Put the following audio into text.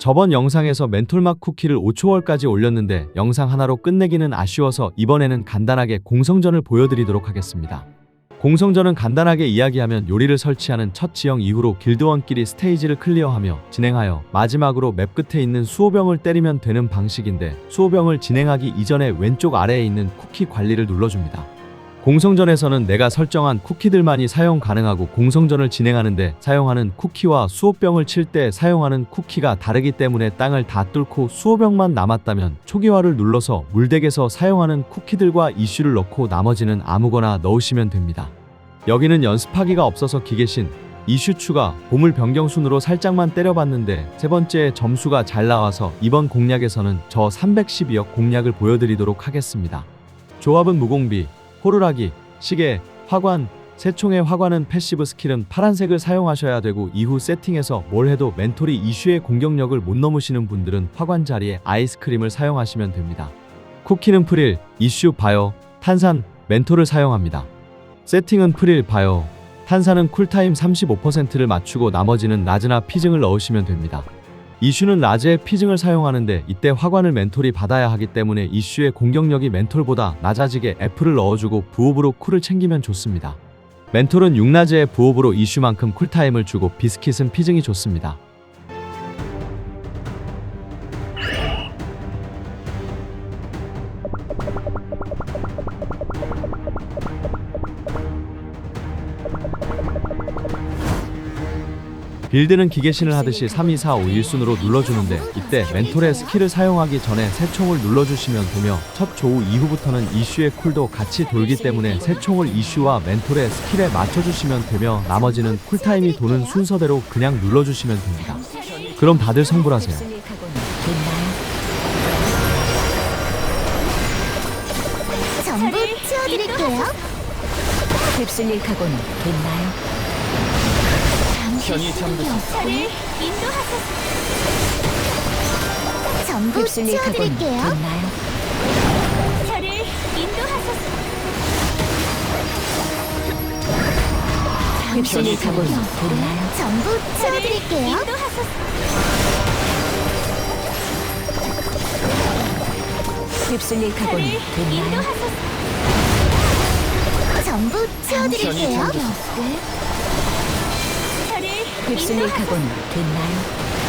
저번 영상에서 멘톨맛 쿠키를 5초월까지 올렸는데 영상 하나로 끝내기는 아쉬워서 이번에는 간단하게 공성전을 보여드리도록 하겠습니다. 공성전은 간단하게 이야기하면 요리를 설치하는 첫 지형 이후로 길드원끼리 스테이지를 클리어하며 진행하여 마지막으로 맵 끝에 있는 수호병을 때리면 되는 방식인데 수호병을 진행하기 이전에 왼쪽 아래에 있는 쿠키 관리를 눌러줍니다. 공성전에서는 내가 설정한 쿠키들만이 사용 가능하고 공성전을 진행하는데 사용하는 쿠키와 수호병을 칠 때 사용하는 쿠키가 다르기 때문에 땅을 다 뚫고 수호병만 남았다면 초기화를 눌러서 물덱에서 사용하는 쿠키들과 이슈를 넣고 나머지는 아무거나 넣으시면 됩니다. 여기는 연습하기가 없어서 기계신 이슈 추가 보물 변경 순으로 살짝만 때려봤는데 세 번째 점수가 잘 나와서 이번 공략에서는 저 312억 공략을 보여드리도록 하겠습니다. 조합은 무공비, 호루라기, 시계, 화관, 새총의 화관은 패시브 스킬은 파란색을 사용하셔야 되고 이후 세팅에서 뭘 해도 멘토리 이슈의 공격력을 못 넘으시는 분들은 화관 자리에 아이스크림을 사용하시면 됩니다. 쿠키는 프릴, 이슈 바이오, 탄산, 멘토를 사용합니다. 세팅은 프릴, 바이오, 탄산은 쿨타임 35%를 맞추고 나머지는 라즈나 피증을 넣으시면 됩니다. 이슈는 라즈의 피증을 사용하는데 이때 화관을 멘톨이 받아야 하기 때문에 이슈의 공격력이 멘톨보다 낮아지게 F를 넣어주고 부업으로 쿨을 챙기면 좋습니다. 멘톨은 6라즈의 부업으로 이슈만큼 쿨타임을 주고 비스킷은 피증이 좋습니다. 빌드는 기계신을 하듯이 3, 2, 4, 5, 1순으로 눌러주는데 이때 멘톨의 스킬을 사용하기 전에 새 총을 눌러주시면 되며 첫 조우 이후부터는 이슈의 쿨도 같이 돌기 때문에 새 총을 이슈와 멘톨의 스킬에 맞춰주시면 되며 나머지는 쿨타임이 도는 순서대로 그냥 눌러주시면 됩니다. 그럼 다들 성불하세요. 전부 치워드릴게요. 휩쓸릴 각오는 됐나요? 편히 잠드세요. 저를 인도하소서. 전부 휩쓸릴 각오는 치워드릴게요. 됐나요? 저를 인도하소서. 휩쓸릴 각오는 됐나요? 전부 치워드릴게요. 휩쓸릴 각오는 됐나요? 전부 치워드릴게요. 휩쓸릴 각오는 됐나요?